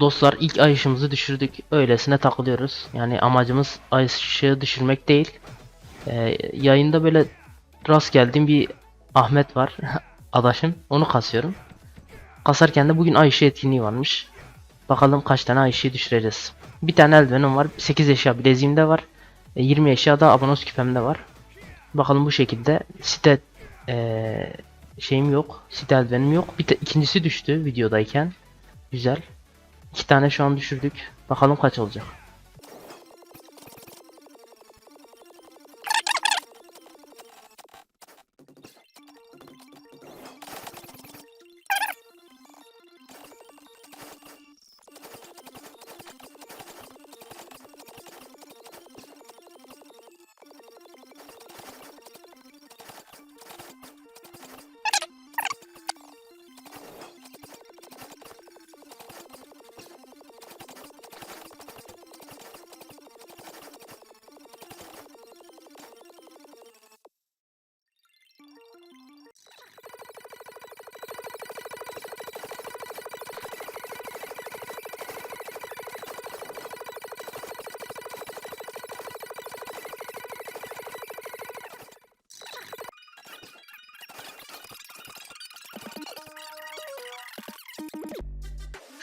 Dostlar ilk ay ışığımızı düşürdük. Öylesine takılıyoruz. Yani amacımız ay ışığı düşürmek değil. Ee, yayında böyle rast geldiğim bir Ahmet var. Adaşım. Onu kasıyorum. Kasarken de bugün ay ışığı etkinliği varmış. Bakalım kaç tane ay ışığı düşüreceğiz. Bir tane eldivenim var. 8 eşya bileziğimde var. E, 20 eşya da abonos küpemde var. Bakalım bu şekilde site eee, şeyim yok. Site eldivenim yok. Bir ikincisi düştü videodayken. Güzel. İki tane şu an düşürdük. Bakalım kaç olacak.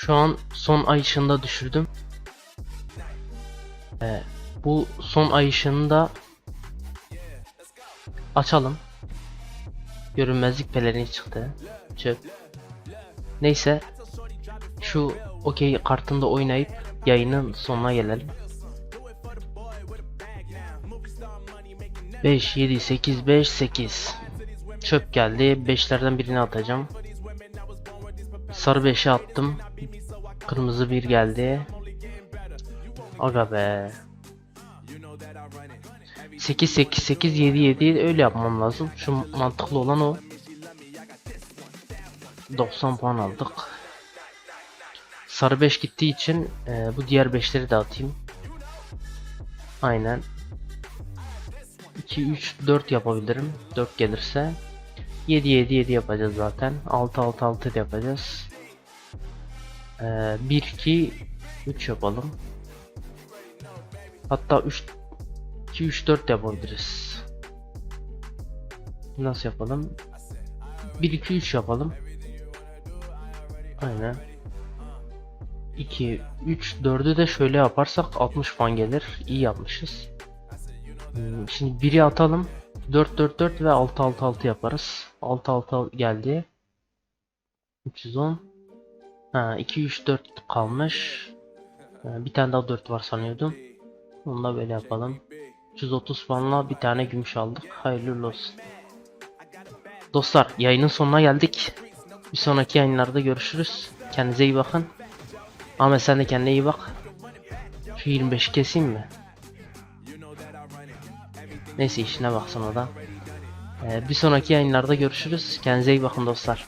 Şu an son ay ışığında düşürdüm. Ee, bu son ay ışığında açalım. Görünmezlik pelerini çıktı. Çöp. Neyse. Şu okey kartında oynayıp yayının sonuna gelelim. 5, 7, 8, 5, 8. Çöp geldi. 5'lerden birini atacağım. Sarı 5'e attım. Kırmızı 1 geldi. Aga be. 8 8 8 7 7 öyle yapmam lazım. Şu mantıklı olan o. 90 puan aldık. Sarı 5 gittiği için e, bu diğer 5'leri de. Aynen. 2 3 4 yapabilirim. 4 gelirse 7 7 7 yapacağız zaten. 6 6 6 da yapacağız. Ee, 1 2 3 yapalım. Hatta 3 2 3 4 yapabiliriz. Nasıl yapalım? 1 2 3 yapalım. Aynen. 2 3 4'ü de şöyle yaparsak 60 puan gelir. İyi yapmışız. Hmm, Şimdi 1'i atalım. 4 4 4 ve 6 6 6 yaparız. 6 6 geldi. 310 Ha 2 3 4 kalmış. Bir tane daha 4 var sanıyordum. Onu da böyle yapalım. 330 puanla bir tane gümüş aldık. Hayırlı olsun. Dostlar yayının sonuna geldik. Bir sonraki yayınlarda görüşürüz. Kendinize iyi bakın. Ahmet sen de kendine iyi bak. Şu 25'i keseyim mi? Neyse işine baksın o da. Ee, bir sonraki yayınlarda görüşürüz. Kendinize iyi bakın dostlar.